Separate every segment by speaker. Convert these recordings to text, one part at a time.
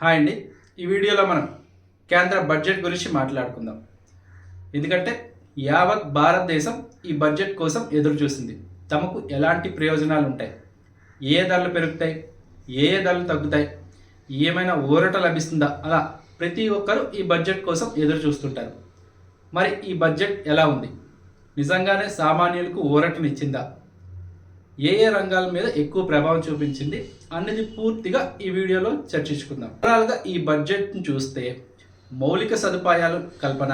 Speaker 1: Hi అండి. ఈ వీడియోలో మనం కేంద్ర బడ్జెట్ గురించి మాట్లాడుకుందాం. ఎందుకంటే యావత్ భారతదేశం ఈ బడ్జెట్ కోసం ఎదురు చూసింది. తమకు ఎలాంటి ప్రయోజనాలు ఉంటాయి? ఏ ఏ ధరలు పెరుగుతాయి? ఏ ఏ ధరలు తగ్గుతాయి? ఏమైనా ఊరట లభిస్తుందా? అలా ప్రతి ఒక్కరూ ఈ బడ్జెట్ కోసం ఎదురు చూస్తుంటారు. మరి ఈ బడ్జెట్ ఎలా ఉంది? నిజంగానే సామాన్యులకు ఊరటనిచ్చిందా? ఏ ఏ రంగాల మీద ఎక్కువ ప్రభావం చూపించింది అనేది పూర్తిగా ఈ వీడియోలో చర్చించుకుందాం. ఓవరాల్గా ఈ బడ్జెట్ను చూస్తే మౌలిక సదుపాయాలు కల్పన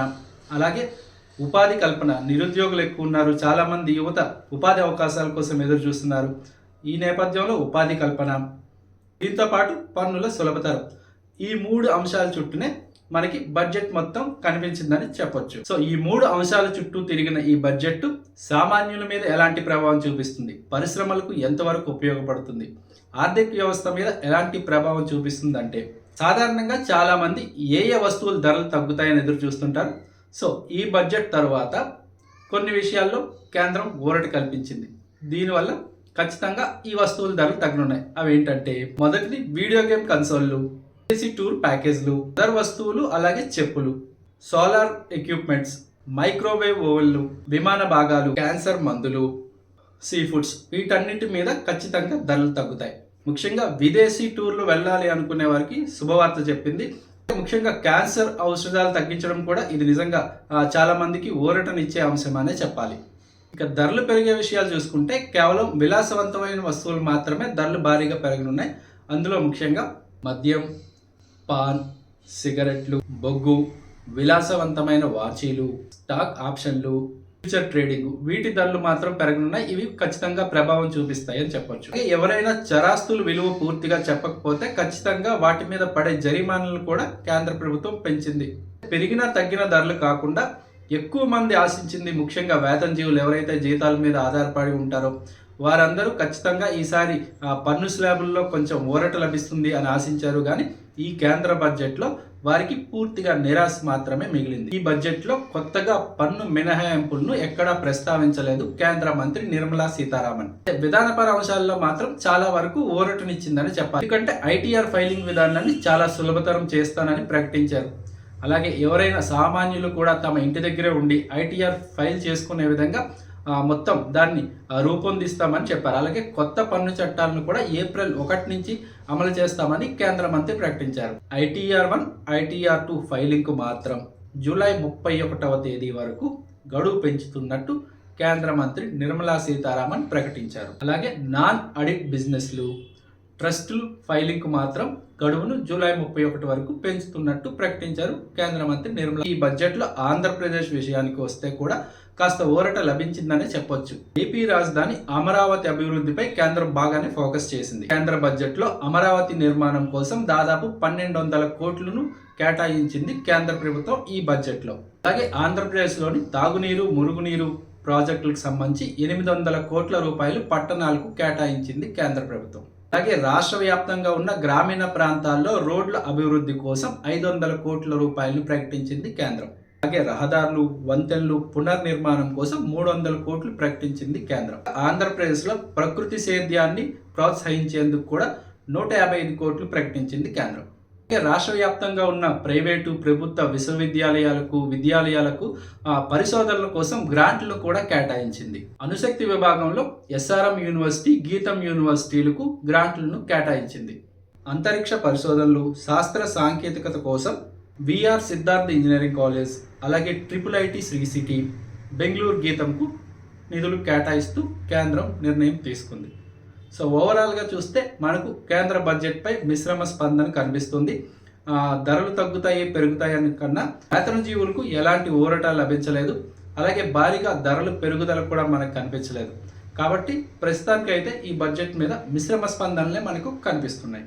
Speaker 1: అలాగే ఉపాధి కల్పన. నిరుద్యోగులు ఎక్కువ ఉన్నారు. చాలామంది యువత ఉపాధి అవకాశాల కోసం ఎదురు చూస్తున్నారు. ఈ నేపథ్యంలో ఉపాధి కల్పన దీంతో పాటు పన్నుల సులభతరం. ఈ మూడు అంశాల చుట్టూనే మనకి బడ్జెట్ మొత్తం కనిపించిందని చెప్పొచ్చు. సో ఈ మూడు అంశాల చుట్టూ తిరిగిన ఈ బడ్జెట్ సామాన్యుల మీద ఎలాంటి ప్రభావం చూపిస్తుంది? పరిశ్రమలకు ఎంతవరకు ఉపయోగపడుతుంది? ఆర్థిక వ్యవస్థ మీద ఎలాంటి ప్రభావం చూపిస్తుంది అంటే సాధారణంగా చాలా మంది ఏ ఏ వస్తువుల ధరలు తగ్గుతాయని ఎదురు చూస్తుంటారు. సో ఈ బడ్జెట్ తర్వాత కొన్ని విషయాల్లో కేంద్రం ఊరట కల్పించింది. దీనివల్ల ఖచ్చితంగా ఈ వస్తువుల ధరలు తగ్గనున్నాయి. అవి ఏంటంటే మొదటిది వీడియో గేమ్ కన్సోళ్ళు. విదేశీ టూర్ ప్యాకేజ్లు ఇతర వస్తువులు అలాగే చెప్పులు సోలార్ ఎక్విప్మెంట్స్ మైక్రోవేవ్ ఓవెన్లు విమాన భాగాలు క్యాన్సర్ మందులు సీ ఫుడ్స్ వీటన్నిటి మీద ఖచ్చితంగా ధరలు తగ్గుతాయి. ముఖ్యంగా విదేశీ టూర్లు వెళ్ళాలి అనుకునే వారికి శుభవార్త చెప్పింది. ముఖ్యంగా క్యాన్సర్ ఔషధాలు తగ్గించడం కూడా ఇది నిజంగా చాలామందికి చాలా మందికి ఊరటనిచ్చే అంశమనే చెప్పాలి. ఇక ధరలు పెరిగే విషయాలు చూసుకుంటే కేవలం విలాసవంతమైన వస్తువులు మాత్రమే ధరలు భారీగా పెరగనున్నాయి. అందులో ముఖ్యంగా మద్యం పాన్ సిగరెట్లు బొగ్గు విలాసవంతమైన వాచీలు స్టాక్ ఆప్షన్లు ఫ్యూచర్ ట్రేడింగ్ వీటి ధరలు మాత్రం పెరగనున్నాయి. ఇవి ఖచ్చితంగా ప్రభావం చూపిస్తాయి అని చెప్పొచ్చు. ఎవరైనా చరాస్తుల విలువ పూర్తిగా చెప్పకపోతే ఖచ్చితంగా వాటి మీద పడే జరిమానాలు కూడా కేంద్ర ప్రభుత్వం పెంచింది. పెరిగిన తగ్గిన ధరలు కాకుండా ఎక్కువ మంది ఆశించింది ముఖ్యంగా వేతన జీవులు ఎవరైతే జీతాల మీద ఆధారపడి ఉంటారో వారందరూ ఖచ్చితంగా ఈసారి ఆ పన్ను స్లాబుల్లో కొంచెం ఊరట లభిస్తుంది అని ఆశించారు. కానీ ఈ కేంద్ర బడ్జెట్లో వారికి పూర్తిగా నిరాశ మాత్రమే మిగిలింది. ఈ బడ్జెట్లో కొత్తగా పన్ను మినహాయింపులను ఎక్కడా ప్రస్తావించలేదు కేంద్ర మంత్రి నిర్మలా సీతారామన్. విధానపర అంశాల్లో మాత్రం చాలా వరకు ఊరటనిచ్చిందని చెప్పాలి. ఎందుకంటే ఐటీఆర్ ఫైలింగ్ విధానాన్ని చాలా సులభతరం చేస్తానని ప్రకటించారు. అలాగే ఎవరైనా సామాన్యులు కూడా తమ ఇంటి దగ్గరే ఉండి ఐటీఆర్ ఫైల్ చేసుకునే విధంగా మొత్తం దాన్ని రూపొందిస్తామని చెప్పారు. అలాగే కొత్త పన్ను చట్టాలను కూడా ఏప్రిల్ ఒకటి నుంచి అమలు చేస్తామని కేంద్ర మంత్రి ప్రకటించారు. ఐటీఆర్ వన్ ఐటీఆర్ టూ ఫైలింగ్కు మాత్రం జూలై ముప్పై ఒకటవ తేదీ వరకు గడువు పెంచుతున్నట్టు కేంద్ర మంత్రి నిర్మలా సీతారామన్ ప్రకటించారు. అలాగే నాన్ ఆడిట్ బిజినెస్లు ట్రస్టులు ఫైలింగ్కు మాత్రం గడువును జూలై ముప్పై ఒకటి వరకు పెంచుతున్నట్టు ప్రకటించారు కేంద్ర మంత్రి నిర్మలా. ఈ బడ్జెట్లో ఆంధ్రప్రదేశ్ విషయానికి వస్తే కూడా కాస్త ఊరట లభించిందనే చెప్పొచ్చు. ఏపీ రాజధాని అమరావతి అభివృద్ధిపై కేంద్రం బాగానే ఫోకస్ చేసింది. కేంద్ర బడ్జెట్లో అమరావతి నిర్మాణం కోసం దాదాపు పన్నెండు వందల కోట్లను కేటాయించింది కేంద్ర ప్రభుత్వం ఈ బడ్జెట్లో. అలాగే ఆంధ్రప్రదేశ్లోని తాగునీరు మురుగునీరు ప్రాజెక్టులకు సంబంధించి ఎనిమిది వందల కోట్ల రూపాయలు పట్టణాలకు కేటాయించింది కేంద్ర ప్రభుత్వం. అలాగే రాష్ట్ర వ్యాప్తంగా ఉన్న గ్రామీణ ప్రాంతాల్లో రోడ్ల అభివృద్ధి కోసం ఐదు వందల కోట్ల రూపాయలను ప్రకటించింది కేంద్రం. అలాగే రహదారులు వంతెనలు పునర్నిర్మాణం కోసం మూడు వందల కోట్లు ప్రకటించింది కేంద్రం. ఆంధ్రప్రదేశ్లో ప్రకృతి సేద్యాన్ని ప్రోత్సహించేందుకు కూడా నూట యాభై ఐదు కోట్లు ప్రకటించింది కేంద్రం. రాష్ట్ర వ్యాప్తంగా ఉన్న ప్రైవేటు ప్రభుత్వ విశ్వవిద్యాలయాలకు విద్యాలయాలకు పరిశోధనల కోసం గ్రాంట్లు కూడా కేటాయించింది. అణుశక్తి విభాగంలో ఎస్ఆర్ఎం యూనివర్సిటీ గీతం యూనివర్సిటీలకు గ్రాంట్లను కేటాయించింది. అంతరిక్ష పరిశోధనలు శాస్త్ర సాంకేతికత కోసం విఆర్ సిద్ధార్థ ఇంజనీరింగ్ కాలేజ్ అలాగే triple IT Sri city Bengaluru గీతంకు నిధులు కేటాయిస్తూ కేంద్రం నిర్ణయం తీసుకుంది. సో ఓవరాల్గా చూస్తే మనకు కేంద్ర బడ్జెట్పై మిశ్రమ స్పందన కనిపిస్తుంది. ధరలు తగ్గుతాయి పెరుగుతాయి అని కన్నా వేతన జీవులకు ఎలాంటి ఊరట లభించలేదు. అలాగే భారీగా ధరలు పెరుగుదల కూడా మనకు కనిపించలేదు. కాబట్టి ప్రస్తుతానికైతే ఈ బడ్జెట్ మీద మిశ్రమ స్పందనలే మనకు కనిపిస్తున్నాయి.